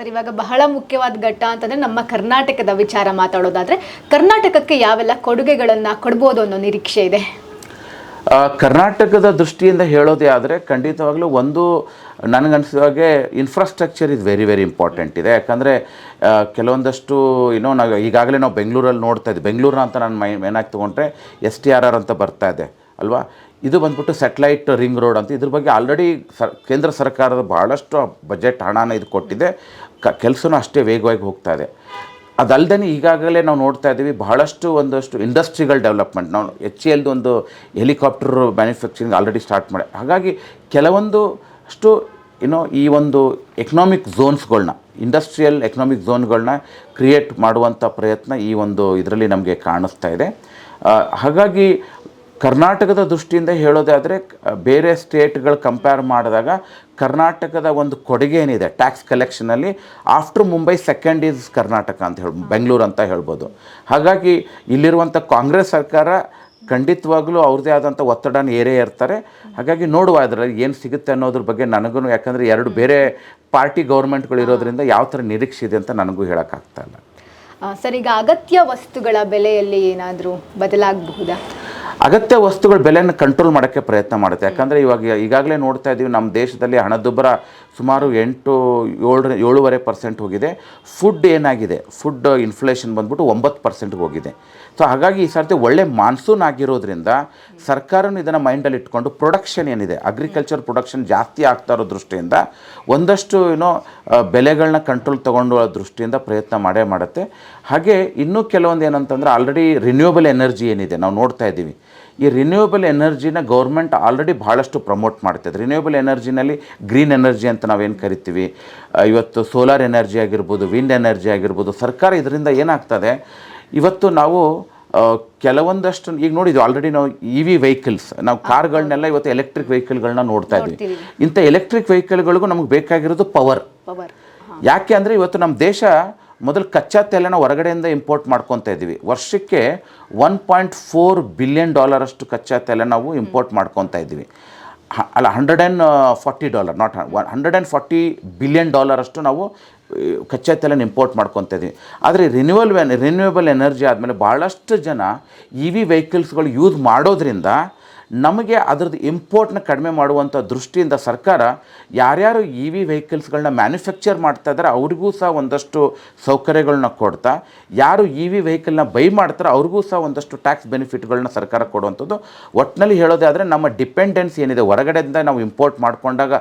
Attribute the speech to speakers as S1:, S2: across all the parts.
S1: Sir, ಇವಾಗ ಬಹಳ ಮುಖ್ಯವಾದ ಘಟ್ಟ ಅಂತಂದ್ರೆ ನಮ್ಮ ಕರ್ನಾಟಕದ ವಿಚಾರ ಮಾತಾಡೋದಾದ್ರೆ ಕರ್ನಾಟಕಕ್ಕೆ ಯಾವೆಲ್ಲ ಕೊಡುಗೆಗಳನ್ನ ಕೊಡ್ಬೋದು ಅನ್ನೋ ನಿರೀಕ್ಷೆ ಇದೆ?
S2: ಕರ್ನಾಟಕದ ದೃಷ್ಟಿಯಿಂದ ಹೇಳೋದೇ ಆದರೆ ಖಂಡಿತವಾಗಲೂ ಒಂದು ನನಗನ್ಸಿದ ಹಾಗೆ infrastructure is very very important ಇದೆ. ಯಾಕಂದರೆ ಕೆಲವೊಂದಷ್ಟು ಏನೋ ನಾವು ಈಗಾಗಲೇ ನಾವು ಬೆಂಗಳೂರಲ್ಲಿ ನೋಡ್ತಾ ಇದ್ದೀವಿ ಬೆಂಗಳೂರು ಅಂತ ನಾನು ಮೈ ಏನಾಗಿ ತೊಗೊಂಡ್ರೆ ಎಸ್ ಟಿ ಆರ್ ಆರ್ ಅಂತ ಬರ್ತಾ ಇದೆ, ಅಲ್ವಾ? ಇದು ಬಂದ್ಬಿಟ್ಟು ಸ್ಯಾಟಲೈಟ್ ರಿಂಗ್ ರೋಡ್ ಅಂತ. ಇದ್ರ ಬಗ್ಗೆ ಆಲ್ರೆಡಿ ಸರ್ ಕೇಂದ್ರ ಸರ್ಕಾರದ ಭಾಳಷ್ಟು ಬಜೆಟ್ ಹಣನ ಇದು ಕೊಟ್ಟಿದೆ. ಕ, ಕೆಲಸನೂ ಅಷ್ಟೇ ವೇಗವಾಗಿ ಹೋಗ್ತಾ ಇದೆ. ಅದಲ್ಲದೆ ಈಗಾಗಲೇ ನಾವು ನೋಡ್ತಾ ಇದ್ದೀವಿ ಬಹಳಷ್ಟು ಒಂದಷ್ಟು ಇಂಡಸ್ಟ್ರಿಗಳ ಡೆವಲಪ್ಮೆಂಟ್ ನಾವು ಎಚ್ ಎಲ್ದು ಒಂದು ಹೆಲಿಕಾಪ್ಟರ್ ಮ್ಯಾನುಫ್ಯಾಕ್ಚರಿಂಗ್ ಆಲ್ರೆಡಿ ಸ್ಟಾರ್ಟ್ ಮಾಡಿ. ಹಾಗಾಗಿ ಕೆಲವೊಂದು ಅಷ್ಟು ಏನೋ ಈ ಒಂದು ಎಕನಾಮಿಕ್ ಝೋನ್ಸ್ಗಳನ್ನ ಇಂಡಸ್ಟ್ರಿಯಲ್ ಎಕನಾಮಿಕ್ ಝೋನ್ಗಳನ್ನ ಕ್ರಿಯೇಟ್ ಮಾಡುವಂಥ ಪ್ರಯತ್ನ ಈ ಒಂದು ಇದರಲ್ಲಿ ನಮಗೆ ಕಾಣಿಸ್ತಾ ಇದೆ. ಹಾಗಾಗಿ ಕರ್ನಾಟಕದ ದೃಷ್ಟಿಯಿಂದ ಹೇಳೋದಾದರೆ ಬೇರೆ ಸ್ಟೇಟ್ಗಳು ಕಂಪೇರ್ ಮಾಡಿದಾಗ ಕರ್ನಾಟಕದ ಒಂದು ಕೊಡುಗೆ ಏನಿದೆ tax ಕಲೆಕ್ಷನಲ್ಲಿ after Mumbai second is Karnataka ಅಂತ ಹೇಳಿ ಬೆಂಗಳೂರು ಅಂತ ಹೇಳ್ಬೋದು. ಹಾಗಾಗಿ ಇಲ್ಲಿರುವಂಥ ಕಾಂಗ್ರೆಸ್ ಸರ್ಕಾರ ಖಂಡಿತವಾಗ್ಲೂ ಅವ್ರದ್ದೇ ಆದಂಥ ಒತ್ತಡನ ಏರೇ ಇರ್ತಾರೆ ಹಾಗಾಗಿ ನೋಡುವ ಅದರಲ್ಲಿ ಏನು ಸಿಗುತ್ತೆ ಅನ್ನೋದ್ರ ಬಗ್ಗೆ ನನಗೂ ಯಾಕಂದರೆ ಎರಡು ಬೇರೆ ಪಾರ್ಟಿ ಗೌರ್ಮೆಂಟ್ಗಳು ಇರೋದ್ರಿಂದ ಯಾವ ಥರ ನಿರೀಕ್ಷೆ ಇದೆ ಅಂತ ನನಗೂ ಹೇಳೋಕ್ಕಾಗ್ತಾ ಇಲ್ಲ.
S1: ಸರ್, ಈಗ ಅಗತ್ಯ ವಸ್ತುಗಳ ಬೆಲೆಯಲ್ಲಿ ಏನಾದರೂ ಬದಲಾಗಬಹುದಾ?
S2: ಅಗತ್ಯ ವಸ್ತುಗಳ ಬೆಲೆಯನ್ನು ಕಂಟ್ರೋಲ್ ಮಾಡೋಕ್ಕೆ ಪ್ರಯತ್ನ ಮಾಡುತ್ತೆ. ಯಾಕಂದರೆ ಇವಾಗ ಈಗಾಗಲೇ ನೋಡ್ತಾ ಇದ್ದೀವಿ ನಮ್ಮ ದೇಶದಲ್ಲಿ ಹಣದುಬ್ಬರ ಸುಮಾರು ಎಂಟು, ಏಳು, ಏಳುವರೆ ಪರ್ಸೆಂಟ್ ಹೋಗಿದೆ. ಫುಡ್ ಏನಾಗಿದೆ? ಫುಡ್ ಇನ್ಫ್ಲೇಷನ್ ಬಂದ್ಬಿಟ್ಟು ಒಂಬತ್ತು ಪರ್ಸೆಂಟ್ಗೆ ಹೋಗಿದೆ. ಸೊ ಹಾಗಾಗಿ ಈ ಸರ್ತಿ ಒಳ್ಳೆ ಮಾನ್ಸೂನ್ ಆಗಿರೋದ್ರಿಂದ ಸರ್ಕಾರನೂ ಇದನ್ನು ಮೈಂಡಲ್ಲಿ ಇಟ್ಕೊಂಡು ಪ್ರೊಡಕ್ಷನ್ ಏನಿದೆ ಅಗ್ರಿಕಲ್ಚರ್ ಪ್ರೊಡಕ್ಷನ್ ಜಾಸ್ತಿ ಆಗ್ತಾ ಇರೋ ದೃಷ್ಟಿಯಿಂದ ಒಂದಷ್ಟು ಏನೋ ಬೆಲೆಗಳನ್ನ ಕಂಟ್ರೋಲ್ ತೊಗೊಂಡು ದೃಷ್ಟಿಯಿಂದ ಪ್ರಯತ್ನ ಮಾಡೇ ಮಾಡುತ್ತೆ. ಹಾಗೆ ಇನ್ನೂ ಕೆಲವೊಂದು ಏನಂತಂದ್ರೆ ಆಲ್ರೆಡಿ ರಿನ್ಯೂಯಬಲ್ ಎನರ್ಜಿ ಏನಿದೆ, ನಾವು ನೋಡ್ತಾ ಇದ್ದೀವಿ ಈ ರಿನ್ಯೂಯಬಲ್ ಎನರ್ಜಿನ ಗೌರ್ಮೆಂಟ್ ಆಲ್ರೆಡಿ ಭಾಳಷ್ಟು ಪ್ರಮೋಟ್ ಮಾಡ್ತಿದೆ. ರಿನ್ಯೂಯಬಲ್ ಎನರ್ಜಿನಲ್ಲಿ ಗ್ರೀನ್ ಎನರ್ಜಿ ಅಂತ ನಾವೇನು ಕರಿತೀವಿ? ಇವತ್ತು ಸೋಲಾರ್ ಎನರ್ಜಿ ಆಗಿರ್ಬೋದು ವಿಂಡ್ ಎನರ್ಜಿ ಆಗಿರ್ಬೋದು ಸರ್ಕಾರ ಇದರಿಂದ ಏನಾಗ್ತದೆ? ಇವತ್ತು ನಾವು ಕೆಲವೊಂದಷ್ಟು ಈಗ ನೋಡಿದ್ವಿ ಆಲ್ರೆಡಿ ನಾವು ಇ ವಿ ವೆಹಿಕಲ್ಸ್ ನಾವು ಕಾರ್ಗಳನ್ನೆಲ್ಲ ಇವತ್ತು ಎಲೆಕ್ಟ್ರಿಕ್ ವೆಹಿಕಲ್ಗಳನ್ನ ನೋಡ್ತಾ ಇದ್ದೀವಿ. ಇಂಥ ಎಲೆಕ್ಟ್ರಿಕ್ ವೆಹಿಕಲ್ಗಳಿಗೂ ನಮಗೆ ಬೇಕಾಗಿರೋದು ಪವರ್ ಯಾಕೆ ಅಂದರೆ ಇವತ್ತು ನಮ್ಮ ದೇಶ ಮೊದಲು ಕಚ್ಚಾ ತೈಲನ ಹೊರಗಡೆಯಿಂದ ಇಂಪೋರ್ಟ್ ಮಾಡ್ಕೊತಾ ಇದ್ದೀವಿ. ವರ್ಷಕ್ಕೆ one point four billion dollar ಅಷ್ಟು ಕಚ್ಚಾ ತೈಲ ನಾವು ಇಂಪೋರ್ಟ್ ಮಾಡ್ಕೊತಾ ಇದ್ದೀವಿ. ಅಲ್ಲ hundred and forty dollar not hundred and forty billion dollar ಅಷ್ಟು ನಾವು ಕಚ್ಚಾ ತೈಲನ ಇಂಪೋರ್ಟ್ ಮಾಡ್ಕೊತಾ ಇದ್ದೀವಿ. ಆದರೆ ರಿನ್ಯೂವಲ್ ರಿನ್ಯೂವೇಬಲ್ ಎನರ್ಜಿ ಆದಮೇಲೆ ಭಾಳಷ್ಟು ಜನ ಇ ವಿ ವೆಹಿಕಲ್ಸ್ಗಳು ಯೂಸ್ ಮಾಡೋದ್ರಿಂದ ನಮಗೆ ಅದ್ರದ್ದು ಇಂಪೋರ್ಟ್ನ ಕಡಿಮೆ ಮಾಡುವಂಥ ದೃಷ್ಟಿಯಿಂದ ಸರ್ಕಾರ ಯಾರ್ಯಾರು ಇ ವಿ ವೆಹಿಕಲ್ಸ್ಗಳನ್ನ ಮ್ಯಾನುಫ್ಯಾಕ್ಚರ್ ಮಾಡ್ತಾ ಇದ್ದಾರೆ ಅವ್ರಿಗೂ ಸಹ ಒಂದಷ್ಟು ಸೌಕರ್ಯಗಳನ್ನ ಕೊಡ್ತಾ, ಯಾರು ಇ ವಿ ವೆಹಿಕಲ್ನ ಬೈ ಮಾಡ್ತಾರೋ ಅವ್ರಿಗೂ ಸಹ ಒಂದಷ್ಟು ಟ್ಯಾಕ್ಸ್ ಬೆನಿಫಿಟ್ಗಳನ್ನ ಸರ್ಕಾರ ಕೊಡುವಂಥದ್ದು. ಒಟ್ಟಿನಲ್ಲಿ ಹೇಳೋದೇ ಆದರೆ ನಮ್ಮ ಡಿಪೆಂಡೆನ್ಸ್ ಏನಿದೆ, ಹೊರಗಡೆಯಿಂದ ನಾವು ಇಂಪೋರ್ಟ್ ಮಾಡಿಕೊಂಡಾಗ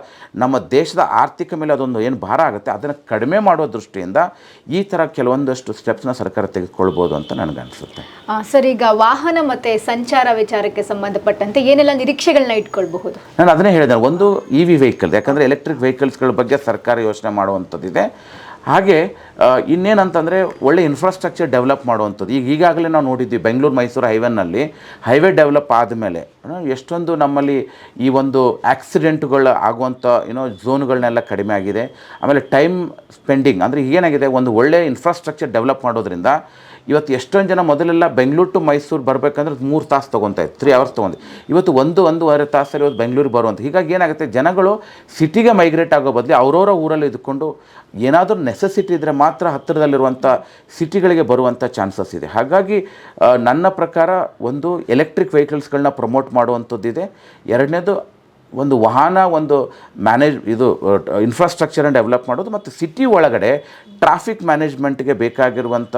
S2: ನಮ್ಮ ದೇಶದ ಆರ್ಥಿಕ ಮೇಲೆ ಅದೊಂದು ಏನು ಭಾರ ಆಗುತ್ತೆ, ಅದನ್ನು ಕಡಿಮೆ ಮಾಡುವ ದೃಷ್ಟಿಯಿಂದ ಈ ಥರ ಕೆಲವೊಂದಷ್ಟು ಸ್ಟೆಪ್ಸ್ನ ಸರ್ಕಾರ ತೆಗೆದುಕೊಳ್ಬೋದು ಅಂತ ನನಗನ್ಸುತ್ತೆ.
S1: ಸರ್, ಈಗ ವಾಹನ ಮತ್ತು ಸಂಚಾರ ವಿಚಾರಕ್ಕೆ ಸಂಬಂಧಪಟ್ಟಂತೆ ಏನೆಲ್ಲ ನಿರೀಕ್ಷೆಗಳನ್ನ ಇಟ್ಕೊಳ್ಬಹುದು?
S2: ನಾನು ಅದನ್ನೇ ಹೇಳಿದೆ, ಒಂದು ಇ ವಿ ವೆಹಿಕಲ್ ಯಾಕಂದರೆ ಎಲೆಕ್ಟ್ರಿಕ್ ವೆಹಿಕಲ್ಸ್ಗಳ ಬಗ್ಗೆ ಸರ್ಕಾರ ಯೋಚನೆ ಮಾಡುವಂಥದ್ದಿದೆ. ಹಾಗೆ ಇನ್ನೇನಂತಂದರೆ ಒಳ್ಳೆ ಇನ್ಫ್ರಾಸ್ಟ್ರಕ್ಚರ್ ಡೆವಲಪ್ ಮಾಡುವಂಥದ್ದು. ಈಗ ಈಗಾಗಲೇ ನಾವು ನೋಡಿದ್ವಿ ಬೆಂಗಳೂರು ಮೈಸೂರು ಹೈವೇನಲ್ಲಿ ಹೈವೇ ಡೆವಲಪ್ ಆದಮೇಲೆ ಎಷ್ಟೊಂದು ನಮ್ಮಲ್ಲಿ ಈ ಒಂದು ಆಕ್ಸಿಡೆಂಟ್ಗಳು ಆಗುವಂಥ ಏನೋ ಝೋನ್ಗಳನ್ನೆಲ್ಲ ಕಡಿಮೆ ಆಗಿದೆ. ಆಮೇಲೆ ಟೈಮ್ ಸ್ಪೆಂಡಿಂಗ್ ಅಂದರೆ ಏನಾಗಿದೆ ಒಂದು ಒಳ್ಳೆ ಇನ್ಫ್ರಾಸ್ಟ್ರಕ್ಚರ್ ಡೆವಲಪ್ ಮಾಡೋದ್ರಿಂದ ಇವತ್ತು ಎಷ್ಟೊಂದು ಜನ ಮೊದಲೆಲ್ಲ ಬೆಂಗಳೂರು ಟು ಮೈಸೂರು ಬರಬೇಕಂದ್ರೆ ಮೂರು ತಾಸು ತೊಗೊತಾ ಇತ್ತು ತ್ರೀ ಅವರ್ಸ್ ತೊಗೊಂಡು ಇವತ್ತು ಒಂದು, ಒಂದೂವರೆ ತಾಸಲ್ಲಿ ಇವತ್ತು ಬೆಂಗಳೂರಿಗೆ ಬರುವಂಥ ಹೀಗಾಗಿ ಏನಾಗುತ್ತೆ, ಜನಗಳು ಸಿಟಿಗೆ ಮೈಗ್ರೇಟ್ ಆಗೋ ಬದಲು ಅವರವರ ಊರಲ್ಲಿ ಇದ್ಕೊಂಡು ಏನಾದರೂ ನೆಸೆಸಿಟಿ ಇದ್ದರೆ ಮಾತ್ರ ಹತ್ತಿರದಲ್ಲಿರುವಂಥ ಸಿಟಿಗಳಿಗೆ ಬರುವಂಥ ಚಾನ್ಸಸ್ ಇದೆ. ಹಾಗಾಗಿ ನನ್ನ ಪ್ರಕಾರ ಒಂದು ಎಲೆಕ್ಟ್ರಿಕ್ ವೆಹಿಕಲ್ಸ್ಗಳನ್ನ ಪ್ರಮೋಟ್ ಮಾಡುವಂಥದ್ದಿದೆ. ಎರಡನೇದು ಒಂದು ವಾಹನ, ಒಂದು ಮ್ಯಾನೇಜ್ ಇದು ಇನ್ಫ್ರಾಸ್ಟ್ರಕ್ಚರನ್ನು ಡೆವಲಪ್ ಮಾಡೋದು, ಮತ್ತು ಸಿಟಿ ಒಳಗಡೆ ಟ್ರಾಫಿಕ್ ಮ್ಯಾನೇಜ್ಮೆಂಟ್ಗೆ ಬೇಕಾಗಿರುವಂಥ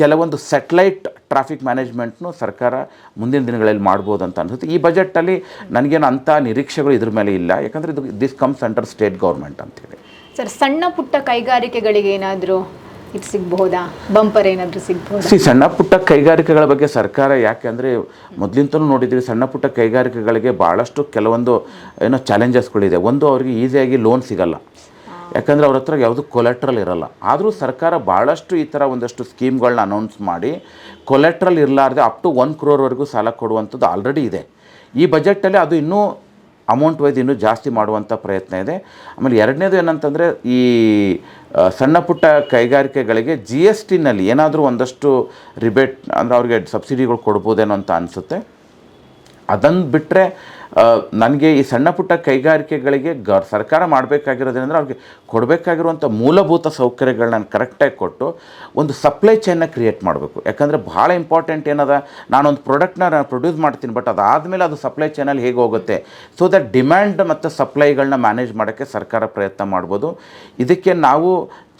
S2: ಕೆಲವೊಂದು ಸೆಟ್ಲೈಟ್ ಟ್ರಾಫಿಕ್ ಮ್ಯಾನೇಜ್ಮೆಂಟ್ನು ಸರ್ಕಾರ ಮುಂದಿನ ದಿನಗಳಲ್ಲಿ ಮಾಡ್ಬೋದು ಅಂತ ಅನಿಸುತ್ತೆ ಈ ಬಜೆಟಲ್ಲಿ ನನಗೇನು ಅಂಥ ನಿರೀಕ್ಷೆಗಳು ಇದ್ರ ಮೇಲೆ ಇಲ್ಲ. ಯಾಕಂದರೆ ಇದು this comes under state government ಅಂತೇಳಿ
S1: ಸರ್ ಸಣ್ಣ ಪುಟ್ಟ ಕೈಗಾರಿಕೆಗಳಿಗೆ ಏನಾದರೂ ಇದು ಸಿಗಬಹುದಾ? ಬಂಪರ್ ಏನಾದರೂ ಸಿಗ್ಬೋದು
S2: ಈ ಸಣ್ಣ ಪುಟ್ಟ ಕೈಗಾರಿಕೆಗಳ ಬಗ್ಗೆ ಸರ್ಕಾರ ಯಾಕೆ ಅಂದರೆ ಮೊದಲಿಂತಲೂ ನೋಡಿದ್ದೀವಿ ಸಣ್ಣ ಪುಟ್ಟ ಕೈಗಾರಿಕೆಗಳಿಗೆ ಭಾಳಷ್ಟು ಕೆಲವೊಂದು ಏನೋ ಚಾಲೆಂಜಸ್ಗಳಿದೆ ಒಂದು ಅವರಿಗೆ ಈಸಿಯಾಗಿ ಲೋನ್ ಸಿಗಲ್ಲ. ಯಾಕಂದರೆ ಅವ್ರ ಹತ್ರ ಯಾವುದು ಕೊಲೆಟ್ರಲ್ ಇರಲ್ಲ. ಆದರೂ ಸರ್ಕಾರ ಭಾಳಷ್ಟು ಈ ಥರ ಒಂದಷ್ಟು ಸ್ಕೀಮ್ಗಳನ್ನ ಅನೌನ್ಸ್ ಮಾಡಿ ಕೊಲೆಟ್ರಲ್ ಇರಲಾರ್ದೆ ಅಪ್ ಟು ಒನ್ ಕ್ರೋರ್ವರೆಗೂ ಸಾಲ ಕೊಡುವಂಥದ್ದು ಆಲ್ರೆಡಿ ಇದೆ. ಈ ಬಜೆಟಲ್ಲಿ ಅದು ಇನ್ನೂ ಅಮೌಂಟ್ ವೈಸ್ ಇನ್ನೂ ಜಾಸ್ತಿ ಮಾಡುವಂಥ ಪ್ರಯತ್ನ ಇದೆ. ಆಮೇಲೆ ಎರಡನೇದು ಏನಂತಂದರೆ ಈ ಸಣ್ಣ ಪುಟ್ಟ ಕೈಗಾರಿಕೆಗಳಿಗೆ ಜಿ ಎಸ್ ಟಿನಲ್ಲಿ ಏನಾದರೂ ಒಂದಷ್ಟು ರಿಬೇಟ್ ಅಂದರೆ ಅವ್ರಿಗೆ ಸಬ್ಸಿಡಿಗಳು ಕೊಡ್ಬೋದೇನೋ ಅಂತ ಅನಿಸುತ್ತೆ. ಅದನ್ನು ಬಿಟ್ಟರೆ ನನಗೆ ಈ ಸಣ್ಣ ಪುಟ್ಟ ಕೈಗಾರಿಕೆಗಳಿಗೆ ಗ ಸರ್ಕಾರ ಮಾಡಬೇಕಾಗಿರೋದೇನೆಂದರೆ ಅವ್ರಿಗೆ ಕೊಡಬೇಕಾಗಿರುವಂಥ ಮೂಲಭೂತ ಸೌಕರ್ಯಗಳನ್ನ ಕರೆಕ್ಟಾಗಿ ಕೊಟ್ಟು ಒಂದು ಸಪ್ಲೈ ಚೈನ್ನ ಕ್ರಿಯೇಟ್ ಮಾಡಬೇಕು. ಯಾಕಂದರೆ ಭಾಳ ಇಂಪಾರ್ಟೆಂಟ್ ಏನದ? ನಾನೊಂದು ಪ್ರಾಡಕ್ಟ್ನ ನಾನು ಪ್ರೊಡ್ಯೂಸ್ ಮಾಡ್ತೀನಿ ಬಟ್ ಅದಾದಮೇಲೆ ಅದು ಸಪ್ಲೈ ಚೈನಲ್ಲಿ ಹೇಗೆ ಹೋಗುತ್ತೆ? ಸೊ ದಟ್ ಡಿಮ್ಯಾಂಡ್ ಮತ್ತು ಸಪ್ಲೈಗಳನ್ನ ಮ್ಯಾನೇಜ್ ಮಾಡೋಕ್ಕೆ ಸರ್ಕಾರ ಪ್ರಯತ್ನ ಮಾಡ್ಬೋದು. ಇದಕ್ಕೆ ನಾವು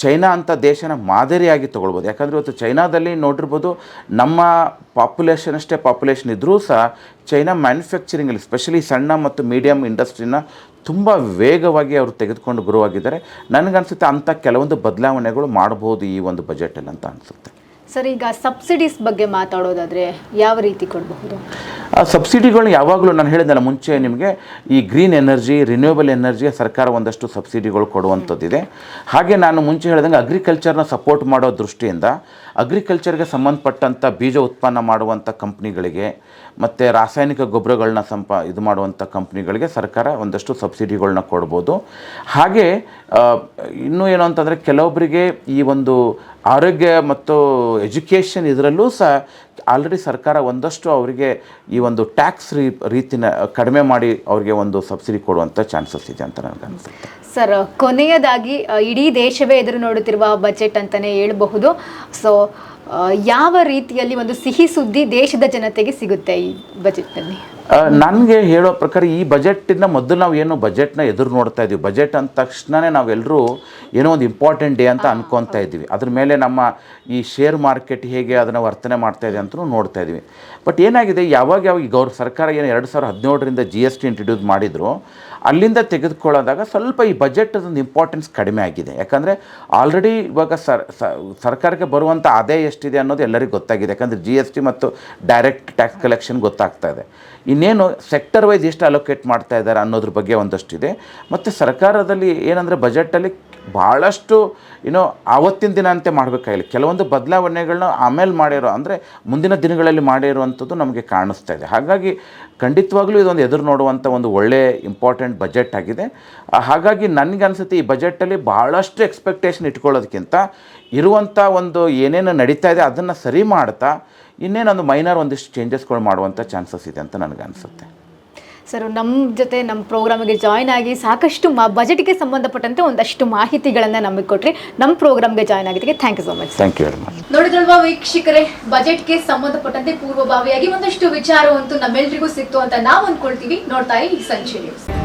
S2: ಚೈನಾ ಅಂತ ದೇಶನ ಮಾದರಿಯಾಗಿ ತೊಗೊಳ್ಬೋದು. ಯಾಕಂದರೆ ಇವತ್ತು ಚೈನಾದಲ್ಲಿ ನೋಡಿರ್ಬೋದು ನಮ್ಮ ಪಾಪ್ಯುಲೇಷನ್ ಅಷ್ಟೇ ಪಾಪ್ಯುಲೇಷನ್ ಇದ್ದರೂ ಸಹ ಚೈನಾ ಮ್ಯಾನುಫ್ಯಾಕ್ಚರಿಂಗಲ್ಲಿ ಸ್ಪೆಷಲಿ ಸಣ್ಣ ಮತ್ತು ಮೀಡಿಯಮ್ ಇಂಡಸ್ಟ್ರಿನ ತುಂಬ ವೇಗವಾಗಿ ಅವರು ತೆಗೆದುಕೊಂಡು ಗುರುವಾಗಿದ್ದಾರೆ. ನನಗನ್ಸುತ್ತೆ ಅಂಥ ಕೆಲವೊಂದು ಬದಲಾವಣೆಗಳು ಮಾಡ್ಬೋದು ಈ ಒಂದು ಬಜೆಟಲ್ಲಿ ಅಂತ ಅನಿಸುತ್ತೆ.
S1: ಸರ್, ಈಗ ಸಬ್ಸಿಡೀಸ್ ಬಗ್ಗೆ ಮಾತಾಡೋದಾದರೆ ಯಾವ ರೀತಿ ಕೊಡಬಹುದು?
S2: ಆ ಸಬ್ಸಿಡಿಗಳನ್ನ ಯಾವಾಗಲೂ ನಾನು ಹೇಳಿದ್ದೆಲ್ಲ ಮುಂಚೆ ನಿಮಗೆ, ಈ ಗ್ರೀನ್ ಎನರ್ಜಿ ರಿನ್ಯೂವಬಲ್ ಎನರ್ಜಿಗೆ ಸರ್ಕಾರ ಒಂದಷ್ಟು ಸಬ್ಸಿಡಿಗಳು ಕೊಡುವಂಥದ್ದಿದೆ. ಹಾಗೆ ನಾನು ಮುಂಚೆ ಹೇಳಿದಂಗೆ ಅಗ್ರಿಕಲ್ಚರ್ನ ಸಪೋರ್ಟ್ ಮಾಡೋ ದೃಷ್ಟಿಯಿಂದ ಅಗ್ರಿಕಲ್ಚರ್ಗೆ ಸಂಬಂಧಪಟ್ಟಂಥ ಬೀಜ ಉತ್ಪನ್ನ ಮಾಡುವಂಥ ಕಂಪ್ನಿಗಳಿಗೆ ಮತ್ತು ರಾಸಾಯನಿಕ ಗೊಬ್ಬರಗಳನ್ನ ಸಂಪ, ಇದು ಮಾಡುವಂಥ ಕಂಪ್ನಿಗಳಿಗೆ ಸರ್ಕಾರ ಒಂದಷ್ಟು ಸಬ್ಸಿಡಿಗಳನ್ನ ಕೊಡ್ಬೋದು. ಹಾಗೆ ಇನ್ನೂ ಏನು ಅಂತಂದರೆ ಕೆಲವೊಬ್ಬರಿಗೆ ಈ ಒಂದು ಆರೋಗ್ಯ ಮತ್ತು ಎಜುಕೇಷನ್ ಇದರಲ್ಲೂ ಸಹ ಆಲ್ರೆಡಿ ಸರ್ಕಾರ ಒಂದಷ್ಟು ಅವರಿಗೆ ಈ ಒಂದು ಟ್ಯಾಕ್ಸ್ ರೀ ರೀತಿನ ಕಡಿಮೆ ಮಾಡಿ ಅವರಿಗೆ ಒಂದು ಸಬ್ಸಿಡಿ ಕೊಡುವಂಥ ಚಾನ್ಸಸ್ ಇದೆ ಅಂತ ನನಗೆ ಅನಿಸುತ್ತೆ.
S1: ಸರ್ ಕೊನೆಯದಾಗಿ ಇಡೀ ದೇಶವೇ ಎದುರು ನೋಡುತ್ತಿರುವ ಬಜೆಟ್ ಅಂತಲೇ ಹೇಳಬಹುದು. ಸೊ ಯಾವ ರೀತಿಯಲ್ಲಿ ಒಂದು ಸಿಹಿ ಸುದ್ದಿ ದೇಶದ ಜನತೆಗೆ ಸಿಗುತ್ತೆ ಈ ಬಜೆಟ್ನಲ್ಲಿ
S2: ನನಗೆ ಹೇಳೋ ಪ್ರಕಾರ ಈ ಬಜೆಟಿಂದ ಮೊದಲು ನಾವು ಏನು ಬಜೆಟ್ನ ಎದುರು ನೋಡ್ತಾ ಇದ್ದೀವಿ ಬಜೆಟ್ ಅಂದ ತಕ್ಷಣವೇ ನಾವೆಲ್ಲರೂ ಏನೋ ಒಂದು ಇಂಪಾರ್ಟೆಂಟ್ ಡೇ ಅಂತ ಅನ್ಕೊತಾ ಇದ್ದೀವಿ ಅದ್ರ ಮೇಲೆ ನಮ್ಮ ಈ ಶೇರ್ ಮಾರ್ಕೆಟ್ ಹೇಗೆ ಅದನ್ನು ವರ್ತನೆ ಮಾಡ್ತಾ ಇದೆ ಅಂತಲೂ ನೋಡ್ತಾ ಇದ್ದೀವಿ ಬಟ್ ಏನಾಗಿದೆ ಯಾವಾಗ ಯಾವಾಗ ಈ ಗೌರ್ ಸರ್ಕಾರ ಏನು ಎರಡು ಸಾವಿರದ ಹದಿನೇಳರಿಂದ ಜಿ ಎಸ್ ಟಿ ಇಂಟ್ರಡ್ಯೂಸ್ ಮಾಡಿದ್ರು ಅಲ್ಲಿಂದ ತೆಗೆದುಕೊಳ್ಳೋದಾಗ ಸ್ವಲ್ಪ ಈ ಬಜೆಟ್ ಒಂದು ಇಂಪಾರ್ಟೆನ್ಸ್ ಕಡಿಮೆ ಆಗಿದೆ. ಯಾಕಂದರೆ ಆಲ್ರೆಡಿ ಇವಾಗ ಸರ್ ಸರ್ಕಾರಕ್ಕೆ ಬರುವಂಥ ಆದಾಯ ಎಷ್ಟಿದೆ ಅನ್ನೋದು ಎಲ್ಲರಿಗೂ ಗೊತ್ತಾಗಿದೆ. ಯಾಕಂದರೆ ಜಿ ಎಸ್ ಟಿ ಮತ್ತು ಡೈರೆಕ್ಟ್ ಟ್ಯಾಕ್ಸ್ ಕಲೆಕ್ಷನ್ ಗೊತ್ತಾಗ್ತಾ ಇದೆ. ಇನ್ನೇನು ಸೆಕ್ಟರ್ ವೈಸ್ ಎಷ್ಟು ಅಲೋಕೇಟ್ ಮಾಡ್ತಾ ಇದ್ದಾರೆ ಅನ್ನೋದ್ರ ಬಗ್ಗೆ ಒಂದಷ್ಟಿದೆ. ಮತ್ತು ಸರ್ಕಾರದಲ್ಲಿ ಏನಂದರೆ ಬಜೆಟಲ್ಲಿ ಭಾಳಷ್ಟು ಏನೋ ಆವತ್ತಿನ ದಿನ ಅಂತೆ ಮಾಡಬೇಕಾಗಿಲ್ಲ. ಕೆಲವೊಂದು ಬದಲಾವಣೆಗಳನ್ನ ಆಮೇಲೆ ಮಾಡಿರೋ, ಅಂದರೆ ಮುಂದಿನ ದಿನಗಳಲ್ಲಿ ಮಾಡಿರುವಂಥದ್ದು ನಮಗೆ ಕಾಣಿಸ್ತಾ ಇದೆ. ಹಾಗಾಗಿ ಖಂಡಿತವಾಗಲೂ ಇದೊಂದು ಎದುರು ನೋಡುವಂಥ ಒಂದು ಒಳ್ಳೆಯ ಇಂಪಾರ್ಟೆಂಟ್ ಬಜೆಟ್ ಆಗಿದೆ. ಹಾಗಾಗಿ ನನಗೆ ಅನಿಸುತ್ತೆ ಈ ಬಜೆಟಲ್ಲಿ ಭಾಳಷ್ಟು ಎಕ್ಸ್ಪೆಕ್ಟೇಷನ್ ಇಟ್ಕೊಳ್ಳೋದಕ್ಕಿಂತ ಇರುವಂಥ ಒಂದು ಏನೇನು ನಡೀತಾ ಇದೆ, ಅದನ್ನು ಸರಿ ಮಾಡ್ತಾ ಇನ್ನೇನೊಂದು ಮೈನರ್ ಒಂದಿಷ್ಟು ಚೇಂಜಸ್ಗಳು ಮಾಡುವಂಥ ಚಾನ್ಸಸ್ ಇದೆ ಅಂತ ನನಗೆ ಅನಿಸುತ್ತೆ.
S1: ಸರ್ ನಮ್ಮ ಜೊತೆ ನಮ್ಮ ಪ್ರೋಗ್ರಾಮಿಗೆ ಜಾಯ್ನ್ ಆಗಿ ಸಾಕಷ್ಟು ಮಾ ಬಜೆಟ್ಗೆ ಸಂಬಂಧಪಟ್ಟಂತೆ ಒಂದಷ್ಟು ಮಾಹಿತಿಗಳನ್ನು ನಮಗೆ ಕೊಟ್ಟರೆ ನಮ್ಮ ಪ್ರೋಗ್ರಾಮ್ಗೆ ಜಾಯ್ನ್ ಆಗಿದ್ದಕ್ಕೆ thank you so much
S2: thank you very much
S1: ನೋಡಿದ್ರಲ್ವಾ ವೀಕ್ಷಕರೇ ಬಜೆಟ್ಗೆ ಸಂಬಂಧಪಟ್ಟಂತೆ ಪೂರ್ವಭಾವಿಯಾಗಿ ಒಂದಷ್ಟು ವಿಚಾರವಂತೂ ನಮ್ಮೆಲ್ರಿಗೂ ಸಿಕ್ತು ಅಂತ ನಾವು ಅಂದ್ಕೊಳ್ತೀವಿ ನೋಡ್ತಾ ಇರಿ ಸಂಚೆ ನ್ಯೂಸ್